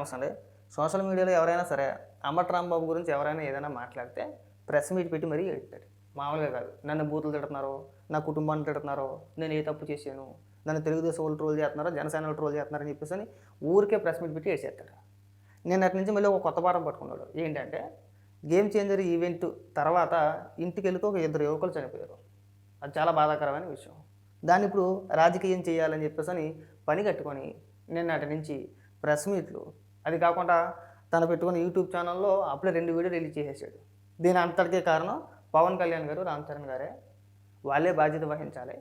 అవసరం లేదు. సోషల్ మీడియాలో ఎవరైనా సరే అంబట్ రాంబాబు గురించి ఎవరైనా ఏదైనా మాట్లాడితే ప్రెస్ మీట్ పెట్టి మరీ ఏడుతాడు మామూలుగా కాదు. నన్ను బూతులు తిడుతున్నారు నా కుటుంబాన్ని తిడుతున్నారు నేను ఏ తప్పు చేశాను నన్ను తెలుగుదేశం వాళ్ళు ట్రోల్ చేస్తున్నారో జనసేన ట్రోల్ చేస్తున్నారని చెప్పేసి అని ఊరికే ప్రెస్ మీట్ పెట్టి ఏడ్చేస్తాడు నేను అటు నుంచి మళ్ళీ ఒక కొత్త పాఠం పట్టుకున్నాడు. ఏంటంటే గేమ్ చేంజర్ ఈవెంట్ తర్వాత ఇంటికి వెళుతూ ఒక ఇద్దరు యువకులు చనిపోయారు. అది చాలా బాధాకరమైన విషయం. దాన్ని ఇప్పుడు రాజకీయం చేయాలని చెప్పేసి అని పని కట్టుకొని నేను అటు నుంచి ప్రెస్ మీట్లు అది కాకుండా తను పెట్టుకున్న యూట్యూబ్ ఛానల్లో అప్పుడే రెండు వీడియో రిలీజ్ చేసేసాడు. దీని అంతటికే కారణం పవన్ కళ్యాణ్ గారు రామ్ చరణ్ గారే. వాళ్ళే బాధ్యత వహించాలి.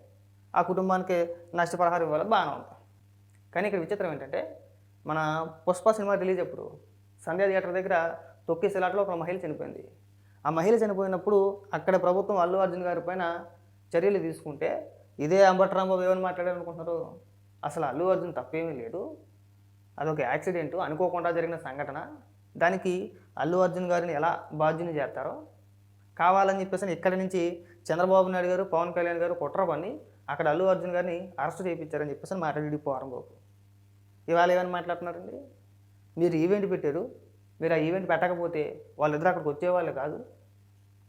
ఆ కుటుంబానికి నష్టపరిహారం ఇవ్వాలి బాగానే ఉంది. కానీ ఇక్కడ విచిత్రం ఏంటంటే మన పుష్ప సినిమా రిలీజ్ అప్పుడు సంధ్యా థియేటర్ దగ్గర తొక్కేసేలాట్లో ఒక మహిళ చనిపోయింది. ఆ మహిళ చనిపోయినప్పుడు అక్కడ ప్రభుత్వం అల్లు అర్జున్ గారి పైన చర్యలు తీసుకుంటే ఇదే అంబట్ రాంబాబు ఏమని మాట్లాడారనుకుంటున్నారు. అసలు అల్లు అర్జున్ తప్పేమీ లేదు అదొక యాక్సిడెంట్ అనుకోకుండా జరిగిన సంఘటన. దానికి అల్లు అర్జున్ గారిని ఎలా బాధ్యుని చేస్తారో కావాలని చెప్పేసి ఇక్కడి నుంచి చంద్రబాబు నాయుడు గారు పవన్ కళ్యాణ్ గారు కుట్ర పని అక్కడ అల్లు అర్జున్ గారిని అరెస్ట్ చేయించారని చెప్పేసి మాట్లాడి పోరం బాబు ఇవాళ ఏమని మాట్లాడుతున్నారండి? మీరు ఈవెంట్ పెట్టారు. మీరు ఆ ఈవెంట్ పెట్టకపోతే వాళ్ళిద్దరు అక్కడికి వచ్చేవాళ్ళు కాదు.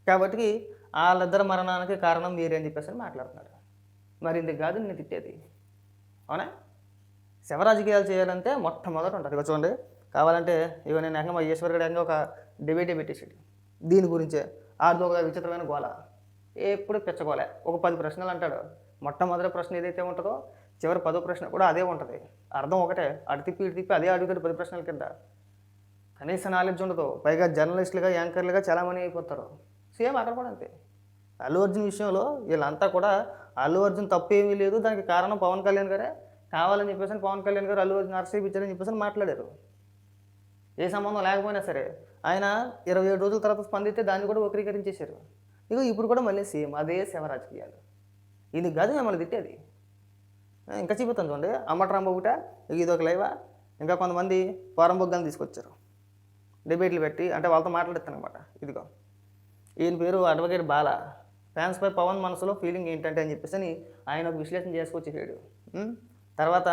కాబట్టి వాళ్ళిద్దరు మరణానికి కారణం మీరే అని చెప్పేసి అని మాట్లాడుతున్నారు. మరి ఇందుకు కాదు నేను తిట్టేది. అవునా? శవ రాజకీయాలు చేయాలంటే మొట్టమొదట ఉంటుంది ఇక చూడండి. కావాలంటే ఇక నేను ఏకంగా మా ఈశ్వర్ గడి ఒక డిబేటే పెట్టేసాడు. దీని గురించే. ఆడితో ఒక విచిత్రమైన గోల. ఎప్పుడు పిచ్చగోలే. ఒక పది ప్రశ్నలు అంటాడు. మొట్టమొదటి ప్రశ్న ఏదైతే ఉంటుందో చివరి పదో ప్రశ్న కూడా అదే ఉంటుంది. అర్థం ఒకటే. అటు తిప్పి ఇటు తిప్పి అదే అడుగుతాడు పది ప్రశ్నల కింద. కనీస నాలెడ్జ్ ఉండదు. పైగా జర్నలిస్టులుగా యాంకర్లుగా చాలామంది అయిపోతారు. సేమ్ అక్కడ కూడా అంతే. అల్లు అర్జున్ విషయంలో వీళ్ళంతా కూడా అల్లు అర్జున్ తప్పు ఏమీ లేదు. దానికి కారణం పవన్ కళ్యాణ్ గారే. కావాలని చెప్పేసి పవన్ కళ్యాణ్ గారు అల్లు అర్జున్ అరెస్ట్ చేయించారని చెప్పేసి మాట్లాడారు. ఏ సంబంధం లేకపోయినా సరే ఆయన ఇరవై ఏడు రోజుల తర్వాత స్పందిస్తే దాన్ని కూడా వక్రీకరించేశారు. ఇక ఇప్పుడు కూడా మళ్ళీ సేమ్ అదే సేవ రాజకీయాలు. ఇది కాదు? మిమ్మల్ని తిట్టేది. ఇంకా చూపుతాను చూడండి. అమ్మటరాంబ ఒకట ఇది ఒక లైవా? ఇంకా కొంతమంది పోరంబొగ్గాన్ని తీసుకొచ్చారు. డిబేట్లు పెట్టి అంటే వాళ్ళతో మాట్లాడిస్తాను అనమాట ఇదిగో. ఈయన పేరు అడ్వకేట్ బాల. ఫ్యాన్స్పై పవన్ మనసులో ఫీలింగ్ ఏంటంటే అని చెప్పేసి అని ఆయన ఒక విశ్లేషణ చేసుకొచ్చేసాడు. తర్వాత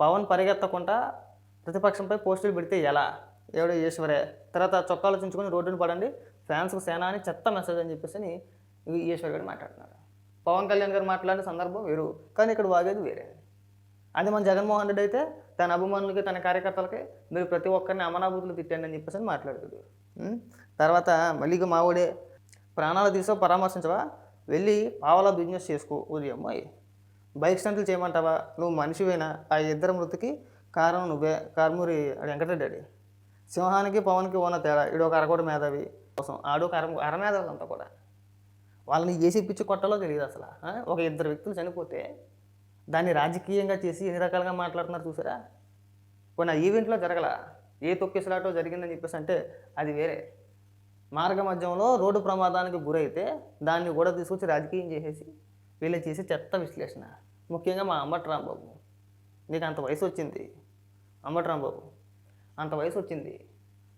పవన్ పరిగెత్తకుండా ప్రతిపక్షంపై పోస్టులు పెడితే ఎలా? ఎవడో ఈశ్వరే. తర్వాత చొక్కాలు చుంచుకొని రోడ్డును పడండి ఫ్యాన్స్కు సేనా అని చెత్త మెసేజ్ అని చెప్పేసి అని ఈశ్వర్ గారు మాట్లాడుతున్నారు. పవన్ కళ్యాణ్ గారు మాట్లాడిన సందర్భం వేరు కానీ ఇక్కడ వాగేది వేరే. అది మన జగన్మోహన్ రెడ్డి అయితే తన అభిమానులకి తన కార్యకర్తలకి మీరు ప్రతి ఒక్కరిని అమనాభూతులు తిట్టండి అని చెప్పేసి అని మాట్లాడుతుంది తర్వాత మళ్ళీ ఇక మావుడే ప్రాణాలు తీసో పరామర్శించవా? వెళ్ళి పావలా బిజినెస్ చేసుకో ఉదయం అయ్యి బైక్ స్టంట్లు చేయమంటావా? నువ్వు మనిషివేనా? ఆ ఇద్దరు మృతికి కారణం నువ్వే. కార్మూరి వెంకటరెడ్డి సింహానికి పవన్కి ఉన్న తేడా. ఇడు ఒక అరకోటి మేధావి కోసం. ఆడో ఒక అర అరమేధావులు అంతా కూడా. వాళ్ళని ఏసీ పిచ్చి కొట్టాలో తెలియదు అసలు. ఒక ఇద్దరు వ్యక్తులు చనిపోతే దాన్ని రాజకీయంగా చేసి ఎన్ని రకాలుగా మాట్లాడుతున్నారు చూసారా? కొన్ని ఆ ఈవెంట్లో జరగల? ఏ తొక్కిసలాటో జరిగిందని చెప్పేసి అంటే అది వేరే. మార్గ మధ్యంలో రోడ్డు ప్రమాదానికి గురైతే దాన్ని కూడా తీసుకొచ్చి రాజకీయం చేసేసి వీళ్ళు చేసే చెత్త విశ్లేషణ. ముఖ్యంగా మా అంబట్ రాంబాబు. నీకు అంత వయసు వచ్చింది. అంబట్ రాంబాబు అంత వయసు వచ్చింది.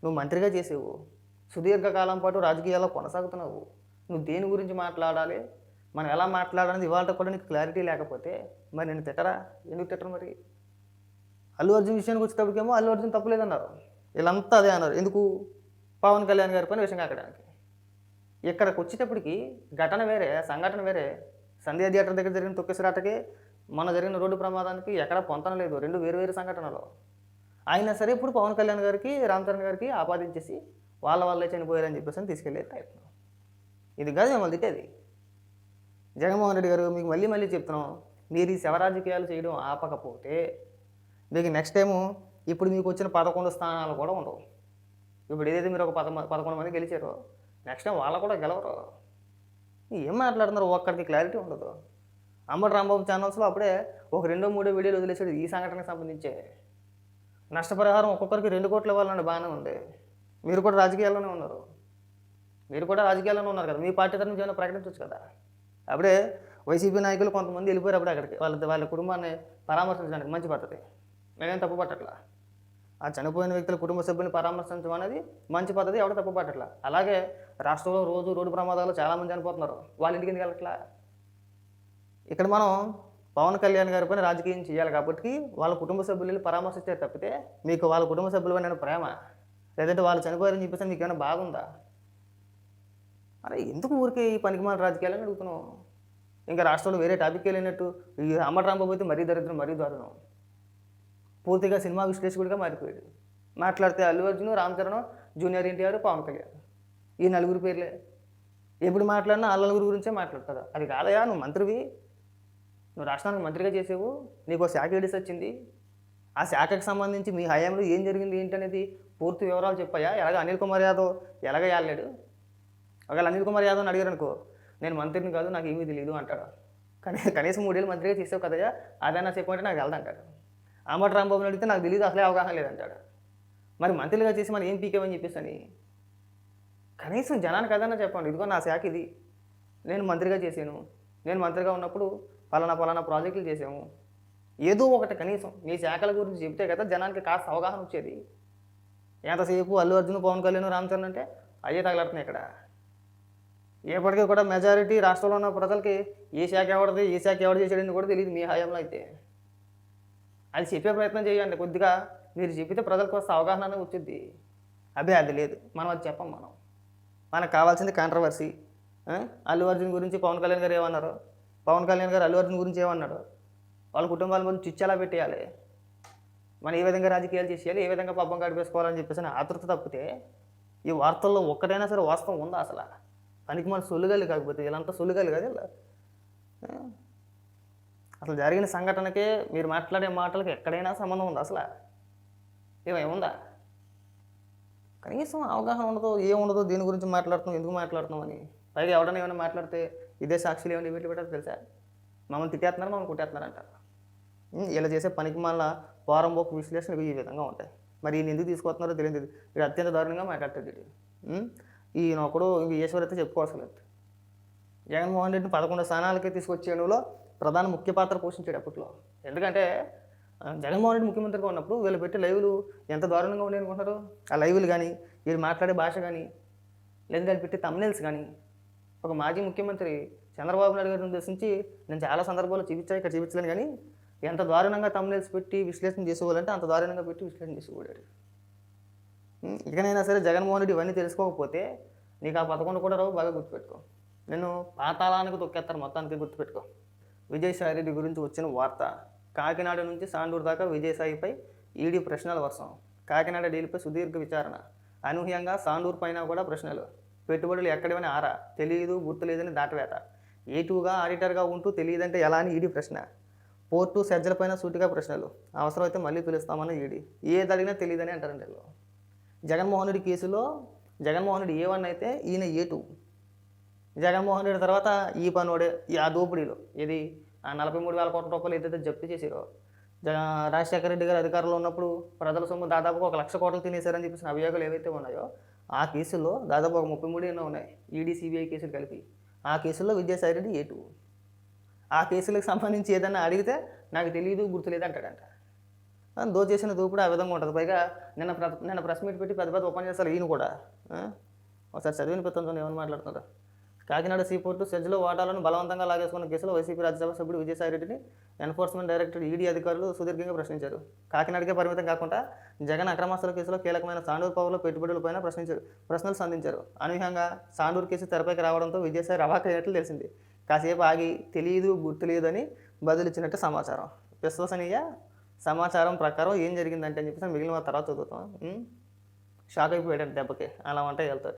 నువ్వు మంత్రిగా చేసేవు. సుదీర్ఘకాలం పాటు రాజకీయాల్లో కొనసాగుతున్నావు. నువ్వు దేని గురించి మాట్లాడాలి? మనం ఎలా మాట్లాడాలని ఇవాళ కూడా నీకు క్లారిటీ లేకపోతే మరి నేను తిట్టరా? ఎందుకు తిట్టరు మరి? అల్లు అర్జున్ విషయానికి వచ్చేటప్పటికేమో అల్లు అర్జున్ తప్పలేదన్నారు వీళ్ళంతా అదే అన్నారు. ఎందుకు? పవన్ కళ్యాణ్ గారి పైన విషయం కాకడానికి. ఇక్కడికి వచ్చేటప్పటికి ఘటన వేరే సంఘటన వేరే. సంధ్యా థియేటర్ దగ్గర జరిగిన తొక్కిసరాటకి మన జరిగిన రోడ్డు ప్రమాదానికి ఎక్కడ పొంతన లేదు. రెండు వేరు వేరు సంఘటనలు. అయినా సరే ఇప్పుడు పవన్ కళ్యాణ్ గారికి రామ్ చరణ్ గారికి ఆపాదించేసి వాళ్ళ వాళ్ళే చనిపోయారని చెప్పేసి తీసుకెళ్ళే ప్రయత్నం. ఇది కాదు మిమ్మల్ని తిట్టేది. జగన్మోహన్ రెడ్డి గారు మీకు మళ్ళీ మళ్ళీ చెప్తున్నాం మీరు ఈ శవరాజకీయాలు చేయడం ఆపకపోతే మీకు నెక్స్ట్ టైము ఇప్పుడు మీకు వచ్చిన పదకొండు స్థానాలు కూడా ఉండవు. ఇప్పుడు ఏదైతే మీరు ఒక పద పదకొండు మంది గెలిచారో నెక్స్ట్ టైం వాళ్ళు కూడా గెలవరు. ఏం మాట్లాడుతున్నారు? ఒక్కడికి క్లారిటీ ఉండదు. అంబటి రాంబాబు ఛానల్స్లో అప్పుడే ఒక రెండో మూడో వీడియోలు వదిలేసాడు ఈ సంఘటనకు సంబంధించే. నష్టపరిహారం ఒక్కొక్కరికి రెండు కోట్లు ఇవ్వాలండి బాగానే ఉంది. మీరు కూడా రాజకీయాల్లోనే ఉన్నారు. మీరు కూడా రాజకీయాల్లోనే ఉన్నారు కదా. మీ పార్టీ తరఫున నుంచి ఏమైనా ప్రకటించవచ్చు కదా. అప్పుడే వైసీపీ నాయకులు కొంతమంది వెళ్ళిపోయారు అప్పుడు అక్కడికి. వాళ్ళ వాళ్ళ కుటుంబాన్ని పరామర్శించడానికి మంచి పద్ధతి. నేనేం తప్పు పట్టట్లా? ఆ చనిపోయిన వ్యక్తుల కుటుంబ సభ్యులను పరామర్శించడం అనేది మంచి పద్ధతి ఎవరు తప్పు అలాగే రాష్ట్రంలో రోజు రోడ్డు ప్రమాదాలు చాలామంది చనిపోతున్నారు. వాళ్ళ ఇంటికి ఎందుకు వెళ్ళట్లా? ఇక్కడ మనం పవన్ కళ్యాణ్ గారి పైన రాజకీయం చేయాలి కాబట్టి వాళ్ళ కుటుంబ సభ్యులు వెళ్ళి పరామర్శిస్తే తప్పితే మీకు వాళ్ళ కుటుంబ సభ్యుల పైన ప్రేమ. లేదంటే వాళ్ళు చనిపోయారని చెప్పేసి మీకు ఏమైనా బాగుందా అరే ఎందుకు ఊరికే ఈ పనికిమాల రాజకీయాలని అడుగుతున్నాం ఇంకా రాష్ట్రంలో వేరే టాపిక్ వెళ్ళినట్టు ఈ అమరరాంబాబు అయితే మరీ దరిద్రం మరీ దారుణం. పూర్తిగా సినిమా విశ్లేషకుడిగా మారిపోయాడు. మాట్లాడితే అల్లు అర్జున్ రామ్ చరణ్ జూనియర్ ఎన్టీఆర్ పవన్ కళ్యాణ్. ఈ నలుగురు పేర్లే. ఎప్పుడు మాట్లాడినా ఆ నలుగురు గురించే మాట్లాడతారు. అది కాదయా నువ్వు మంత్రివి. నువ్వు రాష్ట్రానికి మంత్రిగా చేసేవు. నీకు ఒక శాఖ ఎడిసి వచ్చింది. ఆ శాఖకు సంబంధించి మీ హయాంలో ఏం జరిగింది ఏంటనేది పూర్తి వివరాలు చెప్పాయా ఎలాగ అనిల్ కుమార్ యాదవ్ ఎలాగ వెళ్ళాడు ఒకవేళ అనిల్ కుమార్ యాదవ్ని అడిగారు అనుకో నేను మంత్రిని కాదు నాకు ఏమీ తెలియదు అంటాడు. కానీ కనీసం మూడేళ్ళు మంత్రిగా చేసావు కదయ్యా. అదైనా చెప్పమంటే నాకు వెళ్దంటాడు ఆమటి రాంబాబుని అడిగితే నాకు తెలియదు అసలే అవగాహన లేదంటాడు. మరి మంత్రులుగా చేసి మనం ఏం పీకేమని చెప్పేసి కనీసం జనానికి అదన్నా చెప్పండి ఇదిగో నా శాఖ ఇది. నేను మంత్రిగా చేశాను. నేను మంత్రిగా ఉన్నప్పుడు పలానా పలానా ప్రాజెక్టులు చేసాము ఏదో ఒకటి కనీసం మీ శాఖల గురించి చెప్తే కదా జనానికి కాస్త అవగాహన వచ్చేది. ఎంతసేపు అల్లు అర్జున్ పవన్ కళ్యాణ్ రామచరణ్ అంటే అయ్యే తగలడుతున్నాయి ఇక్కడ. ఎప్పటికీ కూడా మెజారిటీ రాష్ట్రంలో ఉన్న ప్రజలకి ఏ శాఖ ఎవరిది ఏ శాఖ ఎవరు చేసాడని కూడా తెలియదు మీ హయాంలో అయితే. అది చెప్పే ప్రయత్నం చేయండి. కొద్దిగా మీరు చెప్పితే ప్రజలకు వస్తే అవగాహన అనేది వచ్చింది అదే అది లేదు. మనం అది చెప్పం మనం. మనకు కావాల్సింది కాంట్రవర్సీ అల్లు అర్జున్ గురించి పవన్ కళ్యాణ్ గారు ఏమన్నారు? పవన్ కళ్యాణ్ గారు అల్లు అర్జున్ గురించి ఏమన్నాడు? వాళ్ళ కుటుంబాల గురించి చిచ్చేలా పెట్టేయాలి. మనం ఏ విధంగా రాజకీయాలు చేసేయాలి? ఏ విధంగా పబ్బం గడిపేసుకోవాలని చెప్పేసి ఆతృత తప్పితే ఈ వార్తల్లో ఒక్కటైనా సరే వాస్తవం ఉందా అసలు? పనికి మన సొల్లుగాలి కాకపోతే వీళ్ళంతా సొల్లుగాలి కదా అసలు జరిగిన సంఘటనకే మీరు మాట్లాడే మాటలకి ఎక్కడైనా సంబంధం ఉందా అసలు? ఏమేముందా కనీసం అవగాహన ఉండదు ఏముండదు దీని గురించి మాట్లాడుతున్నాం ఎందుకు మాట్లాడుతున్నాం అని. పైగా ఎవడన్నా ఏమైనా మాట్లాడితే ఇదే సాక్షులు ఏమైనా పెట్టి పెట్టారు తెలుసా? మమ్మల్ని తిట్టేస్తున్నారు మమ్మల్ని కొట్టేస్తున్నారంట. ఇలా చేసే పనికి మళ్ళా వారం పోకు విశ్లేషణ ఈ విధంగా ఉంటాయి. మరి ఈయన ఎందుకు తీసుకొస్తున్నారో తెలియదు. ఇది అత్యంత దారుణంగా మాట్లాడతాడు ఈయన ఒకడు ఇంక ఈశ్వర్ అయితే చెప్పుకోవసలేదు జగన్మోహన్ రెడ్డిని పదకొండు స్థానాలకే తీసుకొచ్చేయడంలో ప్రధాన ముఖ్య పాత్ర పోషించాడు అప్పట్లో. ఎందుకంటే జగన్మోహన్ రెడ్డి ముఖ్యమంత్రిగా ఉన్నప్పుడు వీళ్ళు పెట్టే లైవ్లు ఎంత దారుణంగా ఉన్నాయి అనుకుంటున్నారు? ఆ లైవ్లు కానీ వీళ్ళు మాట్లాడే భాష కానీ లేదంటే వాళ్ళు పెట్టే తమ్నెల్స్ కానీ. ఒక మాజీ ముఖ్యమంత్రి చంద్రబాబు నాయుడు గారిని ఉద్దేశించి నేను చాలా సందర్భాల్లో చూపించాను ఇక్కడ చూపించలేను కానీ ఎంత దారుణంగా తమ్నెల్స్ పెట్టి విశ్లేషణ చేసుకోవాలంటే అంత దారుణంగా పెట్టి విశ్లేషణ చేసేవాడు ఇకనైనా సరే జగన్మోహన్ రెడ్డి ఇవన్నీ తెలుసుకోకపోతే నీకు ఆ పదకొండు కూడా రావు బాగా గుర్తుపెట్టుకో. నేను పాతాళానికి తొక్కేస్తారు మొత్తానికి గుర్తుపెట్టుకో. విజయసాయి రెడ్డి గురించి వచ్చిన వార్త కాకినాడ నుంచి సాండూరు దాకా విజయసాయిపై ఈడీ ప్రశ్నల వర్షం కాకినాడ డీల్పై సుదీర్ఘ విచారణ అనూహ్యంగా సాండూరు పైన కూడా ప్రశ్నలు. పెట్టుబడులు ఎక్కడివని ఆరా తెలియదు గుర్తులేదని దాటవేత. ఏటుగా ఆడిటర్గా ఉంటూ తెలియదంటే ఎలా అని ఈడీ ప్రశ్న. పోర్టు సజ్జల పైన సూటిగా ప్రశ్నలు. అవసరమైతే మళ్ళీ పిలుస్తామని ఈడీ. ఏది అడిగినా తెలియదని అంటారండి వీళ్ళు. జగన్మోహన్ రెడ్డి కేసులో జగన్మోహన్ రెడ్డి ఏ వన్ అయితే ఈయన ఏ టూ జగన్మోహన్ రెడ్డి తర్వాత ఈ పనోడే ఈ ఆ దోపిడీలో. ఇది ఆ నలభై మూడు వేల కోట్ల రూపాయలు ఏదైతే జప్తు చేసారో జ రాజశేఖర రెడ్డి గారు అధికారంలో ఉన్నప్పుడు ప్రజల సొమ్ము దాదాపు ఒక లక్ష కోట్లు తినేశారని చెప్పిన అభియోగాలు ఏవైతే ఉన్నాయో ఆ కేసుల్లో దాదాపు ఒక ముప్పై మూడు ఎన్నో ఉన్నాయి. ఈడీ సిబిఐ కేసులు కలిపి. ఆ కేసుల్లో విద్యాసాయి రెడ్డి ఏ టూ? ఆ కేసులకు సంబంధించి ఏదన్నా అడిగితే నాకు తెలియదు గుర్తులేదు అంటాడంట. దోచేసిన దూపుడు ఆ విధంగా ఉంటుంది. పైగా నిన్న ప్ర నిన్న ప్రెస్ మీట్ పెట్టి పెద్ద పెద్ద ఉపన్యాసాలు ఈయన కూడా. ఒకసారి చదివిన పెత్తంతో ఏమని మాట్లాడుతున్నారు? కాకినాడ సీపోర్టు సెజ్లో వాటాలను బలవంతంగా లాగేసుకున్న కేసులో వైసీపీ రాజ్యసభ సభ్యుడు విజయసాయి రెడ్డిని ఎన్ఫోర్స్మెంట్ డైరెక్టర్ ఈడీ అధికారులు సుదీర్ఘంగా ప్రశ్నించారు. కాకినాడకే పరిమితం కాకుండా జగన్ అక్రమాస్తుల కేసులో కీలకమైన సాండూర్ పవర్లో పెట్టుబడులపైన ప్రశ్నించారు. ప్రశ్నలు సంధించారు. అనూహ్యంగా సాండూర్ కేసు తెరపైకి రావడంతో విజయసాయి అవాకైనట్లు తెలిసింది. కాసేపు ఆగి తెలియదు గుర్తులేదని బదులిచ్చినట్టు సమాచారం. విశ్వసనీయ సమాచారం ప్రకారం ఏం జరిగిందంటే అని చెప్పేసి మిగిలిన తర్వాత చదువుతాం. షాక్ అయిపోయాడు దెబ్బకి. అలా అంటే వెళ్తారు